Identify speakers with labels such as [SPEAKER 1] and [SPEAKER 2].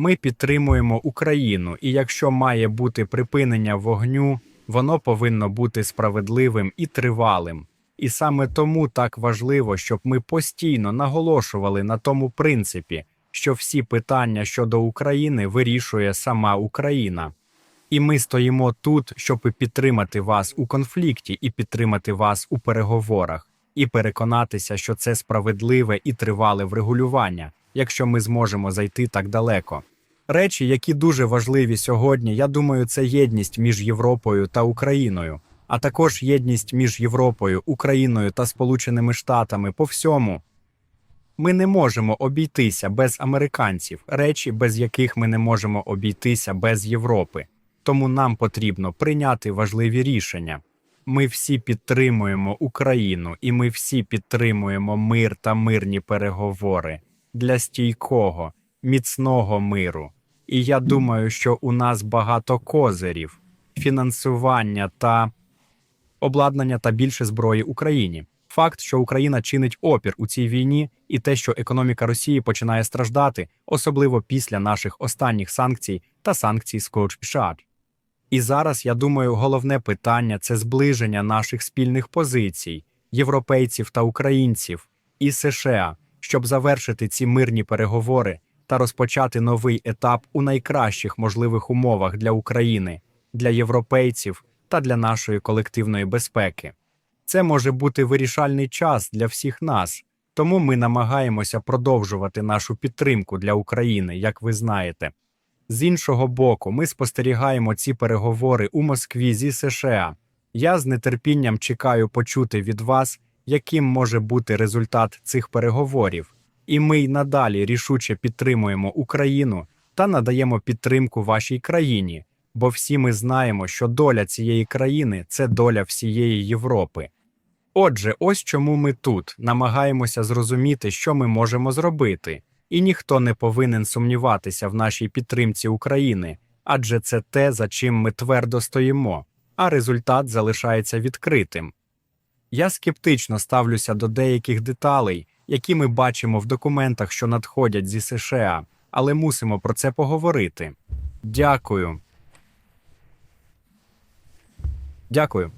[SPEAKER 1] Ми підтримуємо Україну, і якщо має бути припинення вогню, воно повинно бути справедливим і тривалим. І саме тому так важливо, щоб ми постійно наголошували на тому принципі, що всі питання щодо України вирішує сама Україна. І ми стоїмо тут, щоб підтримати вас у конфлікті і підтримати вас у переговорах, і переконатися, що це справедливе і тривале врегулювання, якщо ми зможемо зайти так далеко. Речі, які дуже важливі сьогодні, я думаю, це єдність між Європою та Україною, а також єдність між Європою, Україною та Сполученими Штатами по всьому. Ми не можемо обійтися без американців, речі, без яких ми не можемо обійтися без Європи. Тому нам потрібно прийняти важливі рішення. Ми всі підтримуємо Україну, і ми всі підтримуємо мир та мирні переговори для стійкого, міцного миру. І я думаю, що у нас багато козирів, фінансування та обладнання та більше зброї Україні. Факт, що Україна чинить опір у цій війні, і те, що економіка Росії починає страждати, особливо після наших останніх санкцій та санкцій США. І зараз я думаю, головне питання це зближення наших спільних позицій, європейців та українців і США, щоб завершити ці мирні переговори та розпочати новий етап у найкращих можливих умовах для України, для європейців та для нашої колективної безпеки. Це може бути вирішальний час для всіх нас, тому ми намагаємося продовжувати нашу підтримку для України, як ви знаєте. З іншого боку, ми спостерігаємо ці переговори у Москві зі США. Я з нетерпінням чекаю почути від вас, яким може бути результат цих переговорів. І ми й надалі рішуче підтримуємо Україну та надаємо підтримку вашій країні, бо всі ми знаємо, що доля цієї країни це доля всієї Європи. Отже, ось чому ми тут намагаємося зрозуміти, що ми можемо зробити, і ніхто не повинен сумніватися в нашій підтримці України, адже це те, за чим ми твердо стоїмо, а результат залишається відкритим. Я скептично ставлюся до деяких деталей, які ми бачимо в документах, що надходять зі США, але мусимо про це поговорити. Дякую. Дякую.